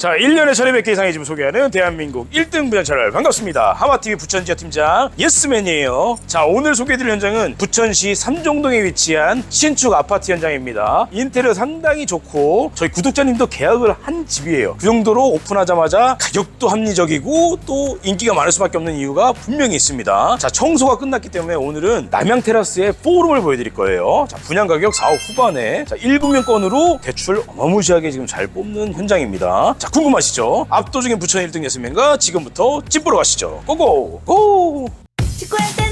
자, 1년에 천여 몇개 이상의 집을 소개하는 대한민국 1등 부전차를 반갑습니다. 하마TV 부천지역 팀장 예스맨이에요. 자, 오늘 소개해드릴 현장은 부천시 삼종동에 위치한 신축 아파트 현장입니다. 인테리어 상당히 좋고 저희 구독자님도 계약을 한 집이에요. 그 정도로 오픈하자마자 가격도 합리적이고 또 인기가 많을 수밖에 없는 이유가 분명히 있습니다. 자, 청소가 끝났기 때문에 오늘은 남양 테라스의 포rum을 보여드릴 거예요. 자, 분양 가격 4억 후반에 자, 1금융권으로 대출 어마무시하게 지금 잘 뽑는 현장입니다. 자, 궁금하시죠? 압도적인 부천 1등 예스맨과 지금부터 집 보러 가시죠. 고고! 고! 직구할 땐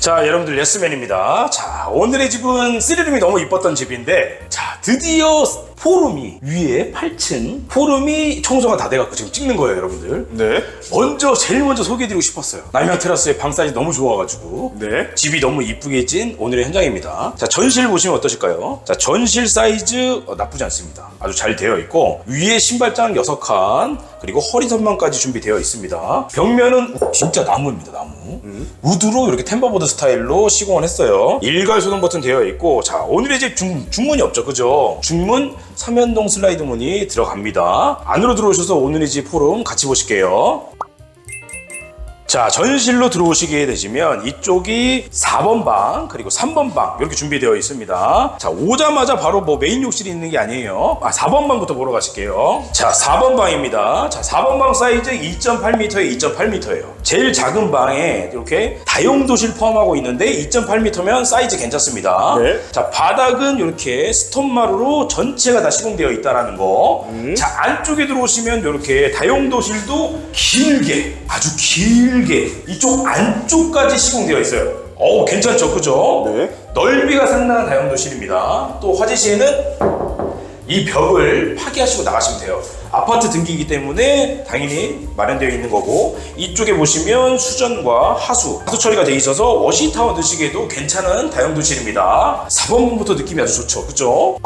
자, 여러분들 예스맨입니다. 자, 오늘의 집은 쓰리룸이 너무 이뻤던 집인데, 자, 드디어 포rum이 위에 8층 포rum이 청소가 다 돼갖고 지금 찍는 거예요, 여러분들. 네. 먼저 제일 먼저 소개해드리고 싶었어요. 남양 테라스의 방 사이즈 너무 좋아가지고 네. 집이 너무 이쁘게 찐 오늘의 현장입니다. 자 전실 보시면 어떠실까요? 자 전실 사이즈 어, 나쁘지 않습니다. 아주 잘 되어 있고 위에 신발장 6칸 그리고 허리 선망까지 준비되어 있습니다. 벽면은 우- 진짜 나무입니다. 나무. 우드로 이렇게 템버보드 스타일로 시공을 했어요. 일괄 소등 버튼 되어 있고 자 오늘의 집 중, 중문이 없죠, 그죠? 중문 삼연동 슬라이드 문이 들어갑니다. 안으로 들어오셔서 오늘의 집 포럼 같이 보실게요. 자, 전실로 들어오시게 되시면 이쪽이 4번 방, 그리고 3번 방 이렇게 준비되어 있습니다. 자, 오자마자 바로 뭐 메인 욕실이 있는 게 아니에요. 아, 4번 방부터 보러 가실게요. 자, 4번 방입니다. 자, 4번 방 사이즈 2.8m에 2.8m예요. 제일 작은 방에 이렇게 다용도실 포함하고 있는데 2.8m면 사이즈 괜찮습니다. 네. 자, 바닥은 이렇게 스톤마루로 전체가 다 시공되어 있다라는 거. 자, 안쪽에 들어오시면 이렇게 다용도실도 길게, 아주 길게 이쪽 안쪽까지 시공되어 있어요. 어우, 괜찮죠? 그죠? 네. 넓이가 상당한 다용도실입니다. 또 화재 시에는 이 벽을 파괴하시고 나가시면 돼요. 아파트 등기이기 때문에 당연히 마련되어 있는 거고 이쪽에 보시면 수전과 하수, 하수 처리가 되어 있어서 워시타워 드시기에도 괜찮은 다용도실입니다. 4번방부터 느낌이 아주 좋죠. 그죠?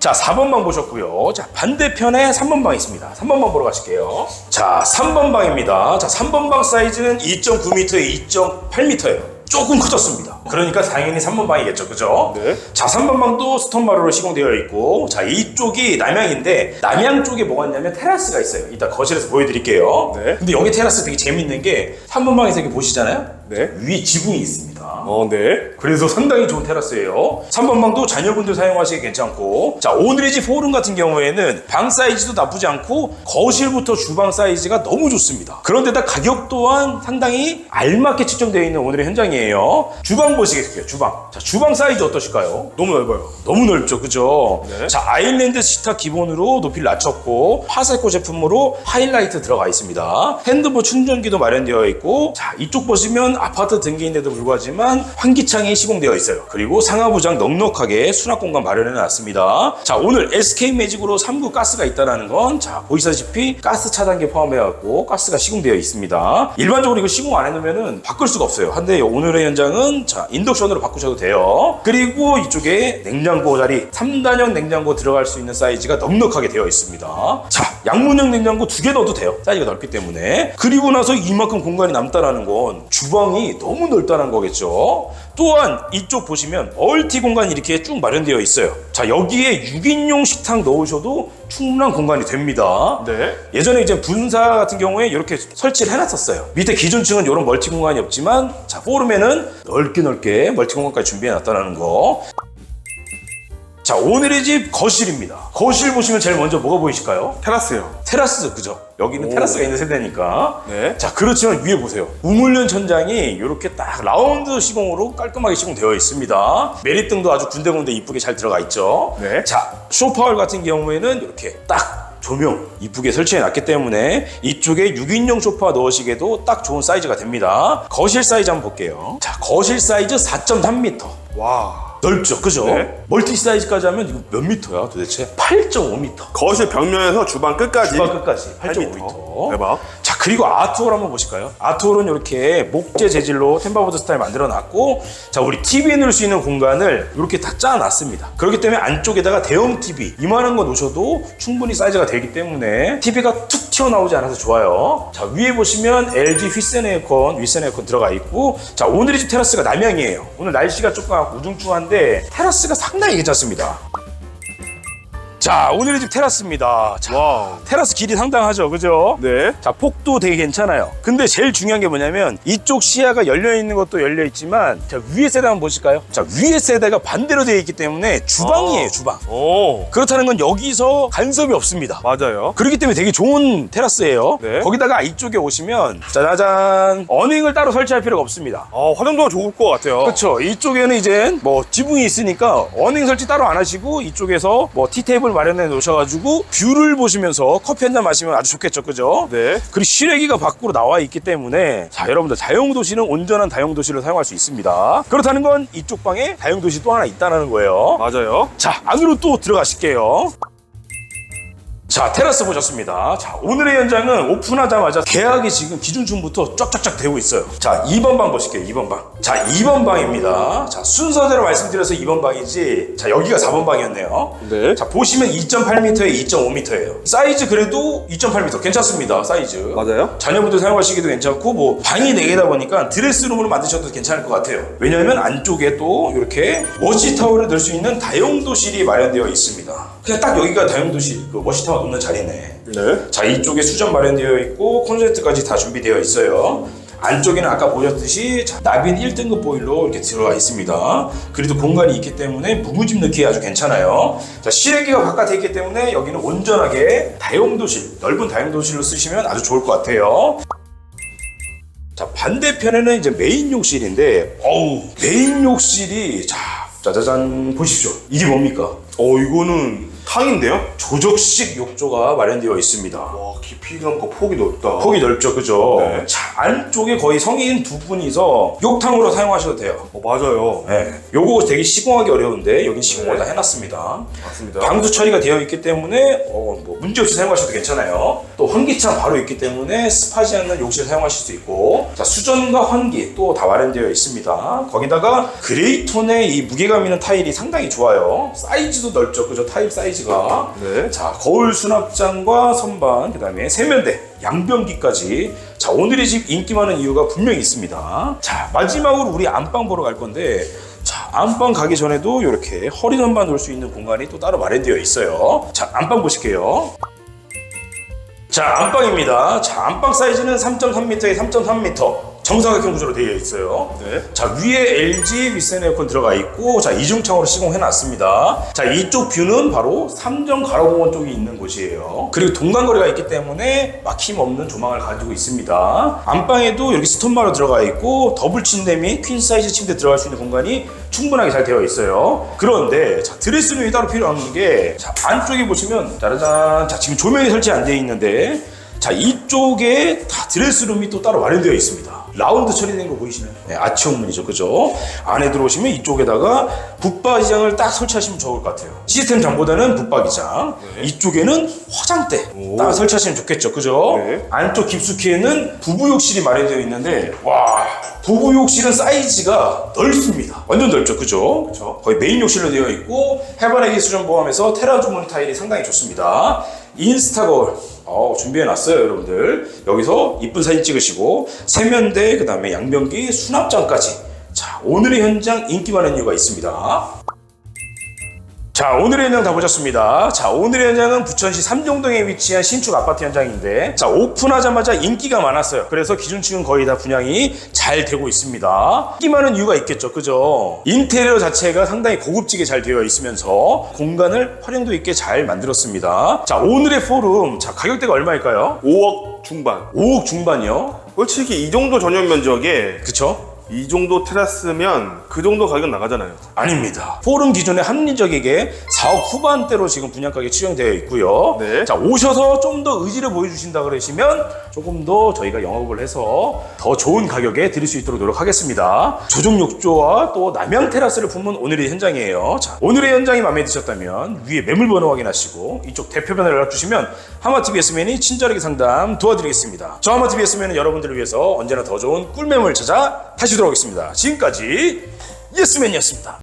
자, 4번방 보셨고요. 자, 반대편에 3번방 있습니다. 3번방 보러 가실게요. 자, 3번방입니다. 자, 3번방 사이즈는 2.9m에 2.8m예요. 조금 커졌습니다. 그러니까 당연히 3번방이겠죠. 그죠? 네. 자, 3번방도 스톤마루로 시공되어 있고, 자, 이쪽이 남양인데, 남양 쪽에 뭐가 있냐면 테라스가 있어요. 이따 거실에서 보여드릴게요. 네. 근데 여기 테라스 되게 재밌는 게, 3번방에서 이렇게 보시잖아요? 네. 위에 지붕이 있습니다. 어, 네. 그래서 상당히 좋은 테라스예요. 3번 방도 자녀분들 사용하시기 괜찮고 자 오늘의 집 포rum 같은 경우에는 방 사이즈도 나쁘지 않고 거실부터 주방 사이즈가 너무 좋습니다. 그런데다 가격 또한 상당히 알맞게 측정되어 있는 오늘의 현장이에요. 주방 보시겠어요. 주방. 자 주방 사이즈 어떠실까요? 너무 넓어요. 너무 넓죠, 그죠? 네. 자, 아일랜드 시타 기본으로 높이를 낮췄고 파세코 제품으로 하이라이트 들어가 있습니다. 핸드폰 충전기도 마련되어 있고, 자, 이쪽 보시면 아파트 등기인데도 불구하지 만 환기창이 시공되어 있어요. 그리고 상하부장 넉넉하게 수납 공간 마련해 놨습니다. 자, 오늘 SK 매직으로 3구 가스가 있다는 건, 자, 보시다시피 가스 차단기 포함해갖고 가스가 시공되어 있습니다. 일반적으로 이거 시공 안 해놓으면은 바꿀 수가 없어요. 한데 오늘의 현장은 자, 인덕션으로 바꾸셔도 돼요. 그리고 이쪽에 냉장고 자리 3단형 냉장고 들어갈 수 있는 사이즈가 넉넉하게 되어 있습니다. 자, 양문형 냉장고 두 개 넣어도 돼요. 사이즈가 넓기 때문에. 그리고 나서 이만큼 공간이 남다라는 건 주방이 너무 넓다는 거겠죠. 또한 이쪽 보시면 멀티 공간이 이렇게 쭉 마련되어 있어요. 자, 여기에 6인용 식탁 넣으셔도 충분한 공간이 됩니다. 네. 예전에 이제 분사 같은 경우에 이렇게 설치를 해놨었어요. 밑에 기존층은 이런 멀티 공간이 없지만 자 포름에는 넓게 넓게 멀티 공간까지 준비해 놨다는 거. 자 오늘의 집 거실입니다. 거실 보시면 제일 먼저 뭐가 보이실까요? 테라스요. 테라스 그죠? 여기는 오. 테라스가 있는 세대니까. 네. 자 그렇지만 위에 보세요. 우물면 천장이 이렇게 딱 라운드 시공으로 깔끔하게 시공되어 있습니다. 메리등도 아주 군데군데 이쁘게 잘 들어가 있죠. 네. 자 소파월 같은 경우에는 이렇게 딱 조명 이쁘게 설치해 놨기 때문에 이쪽에 6인용 소파 넣으시기에도 딱 좋은 사이즈가 됩니다. 거실 사이즈 한번 볼게요. 자 거실 사이즈 4.3m. 와. 넓죠, 그죠? 네. 멀티 사이즈까지 하면 이거 몇 미터야 도대체? 8.5m. 거실 벽면에서 주방 끝까지. 주방 끝까지 8m. 8.5m. 대박. 자 그리고 아트홀 한번 보실까요? 아트홀은 이렇게 목재 재질로 템바보드 스타일 만들어 놨고 자 우리 TV에 넣을 수 있는 공간을 이렇게 다 짜놨습니다. 그렇기 때문에 안쪽에다가 대형 TV 이만한 거 놓으셔도 충분히 사이즈가 되기 때문에 TV가 툭 튀어나오지 않아서 좋아요. 자 위에 보시면 LG 휘센 에어컨 윗센 에어컨 들어가 있고 자 오늘의 집 테라스가 남향이에요. 오늘 날씨가 조금 우중충한데 테라스가 상당히 괜찮습니다 자 오늘의 집 테라스입니다 자 와우. 테라스 길이 상당하죠 그죠? 네. 자 폭도 되게 괜찮아요 근데 제일 중요한 게 뭐냐면 이쪽 시야가 열려 있는 것도 열려 있지만 자 위에 세대 한번 보실까요? 자 위에 세대가 반대로 되어 있기 때문에 주방이에요 아. 주방 오. 그렇다는 건 여기서 간섭이 없습니다 맞아요. 그렇기 때문에 되게 좋은 테라스예요 네. 거기다가 이쪽에 오시면 짜자잔 어닝을 따로 설치할 필요가 없습니다 아, 활용도가 좋을 것 같아요. 그렇죠. 이쪽에는 이제 뭐 지붕이 있으니까 어닝 설치 따로 안 하시고 이쪽에서 뭐 티테이블 마련해 놓으셔가지고 뷰를 보시면서 커피 한 잔 마시면 아주 좋겠죠, 그죠? 네. 그리고 실외기가 밖으로 나와 있기 때문에 자 여러분들 다용도실은 온전한 다용도실을 사용할 수 있습니다. 그렇다는 건 이쪽 방에 다용도실 또 하나 있다는 거예요. 맞아요. 자 안으로 또 들어가실게요. 자 테라스 보셨습니다. 자 오늘의 현장은 오픈하자마자 계약이 지금 기준층부터 쫙쫙쫙 되고 있어요. 자 2번 방 보실게요. 2번 방. 자 2번 방입니다. 자 순서대로 말씀드려서 2번 방이지. 자 여기가 4번 방이었네요. 네. 자 보시면 2.8m에 2.5m예요. 사이즈 그래도 2.8m 괜찮습니다. 사이즈. 맞아요. 자녀분들 사용하시기도 괜찮고 뭐 방이 4개다 보니까 드레스룸으로 만드셔도 괜찮을 것 같아요 왜냐하면 안쪽에 또 이렇게 워시타워를 넣을 수 있는 다용도실이 마련되어 있습니다 그냥 딱 여기가 다용도실 그 워시타워 놓는 자리네 네. 자 이쪽에 수전 마련되어 있고 콘센트까지 다 준비되어 있어요 안쪽에는 아까 보셨듯이 자, 나빈 1등급 보일러 이렇게 들어가 있습니다. 그래도 공간이 있기 때문에 무무집 넣기에 아주 괜찮아요. 자, 실외기가 바깥에 있기 때문에 여기는 온전하게 다용도실, 넓은 다용도실로 쓰시면 아주 좋을 것 같아요. 자, 반대편에는 이제 메인 욕실인데, 어우, 메인 욕실이, 자, 짜자잔, 보십시오. 이게 뭡니까? 어, 이거는 탕인데요? 조적식 욕조가 마련되어 있습니다. 와, 깊이가 고 폭이 넓다. 폭이 넓죠, 그죠? 네. 자, 안쪽에 거의 성인 두 분이서 욕탕으로 사용하셔도 돼요. 어, 맞아요. 네. 요거 되게 시공하기 어려운데 여긴 시공을 다 해놨습니다. 맞습니다. 방수 처리가 되어 있기 때문에 어, 뭐 문제없이 사용하셔도 괜찮아요. 또 환기창 바로 있기 때문에 습하지 않는 욕실 사용하실 수 있고 자 수전과 환기 또 다 마련되어 있습니다. 거기다가 그레이 톤의 이 무게감 있는 타일이 상당히 좋아요. 사이즈도 넓죠, 그죠? 타일 사이즈가. 네. 자 거울 수납장과 선반 그다음에 세면대 양변기까지 자 오늘의 집 인기 많은 이유가 분명히 있습니다 자 마지막으로 우리 안방 보러 갈 건데 자 안방 가기 전에도 이렇게 허리 선반 놓을 수 있는 공간이 또 따로 마련되어 있어요 자 안방 보실게요 자 안방입니다. 자 안방 사이즈는 3.3m에 3.3m 정사각형 구조로 되어 있어요. 네. 자 위에 LG 윗센 에어컨 들어가 있고 자 이중창으로 시공해 놨습니다. 자 이쪽 뷰는 바로 삼정 가로공원 쪽이 있는 곳이에요. 그리고 동간거리가 있기 때문에 막힘 없는 조망을 가지고 있습니다. 안방에도 이렇게 스톤바로 들어가 있고 더블 침대 및 퀸 사이즈 침대 들어갈 수 있는 공간이 충분하게 잘 되어 있어요. 그런데 자 드레스룸이 따로 필요한 게 자, 안쪽에 보시면 짜라잔 자 지금 조명이 설치 안 되어 있는데 자 이쪽에 다 드레스룸이 또 따로 마련되어 있습니다 라운드 처리된 거 보이시나요? 네, 아치형문이죠 그죠? 안에 들어오시면 이쪽에다가 붙박이장을 딱 설치하시면 좋을 것 같아요 시스템 장보다는 붙박이장 이쪽에는 화장대 딱 설치하시면 좋겠죠 그죠? 네. 안쪽 깊숙이에는 부부욕실이 마련되어 있는데 와 부부욕실은 사이즈가 넓습니다 완전 넓죠 그죠? 그죠? 거의 메인 욕실로 되어 있고 해바라기 수전 포함해서 테라 주문 타일이 상당히 좋습니다 인스타 거울 어, 준비해 놨어요, 여러분들. 여기서 이쁜 사진 찍으시고 세면대, 그 다음에 양변기, 수납장까지. 자, 오늘의 현장 인기 많은 이유가 있습니다. 자, 오늘의 현장 다 보셨습니다. 자, 오늘의 현장은 부천시 삼종동에 위치한 신축 아파트 현장인데, 자, 오픈하자마자 인기가 많았어요. 그래서 기준층은 거의 다 분양이 잘 되고 있습니다. 인기 많은 이유가 있겠죠, 그죠? 인테리어 자체가 상당히 고급지게 잘 되어 있으면서 공간을 활용도 있게 잘 만들었습니다. 자, 오늘의 포럼, 자, 가격대가 얼마일까요? 5억 중반. 5억 중반이요. 솔직히 이 정도 전용 면적에 그쵸? 이 정도 테라스면 그 정도 가격 나가잖아요. 아닙니다. 포rum 기존에 합리적이게 4억 후반대로 지금 분양가격이 추정되어 있고요. 네. 자, 오셔서 좀 더 의지를 보여주신다 그러시면 조금 더 저희가 영업을 해서 더 좋은 가격에 드릴 수 있도록 노력하겠습니다. 조정 욕조와 또 남양 테라스를 품은 오늘의 현장이에요. 자, 오늘의 현장이 마음에 드셨다면 위에 매물 번호 확인하시고 이쪽 대표번호 연락 주시면 하마TV 예스맨이 친절하게 상담 도와드리겠습니다. 저 하마TV 예스맨은 여러분들을 위해서 언제나 더 좋은 꿀매물 찾아 다시 돌아오겠습니다. 지금까지 예스맨이었습니다.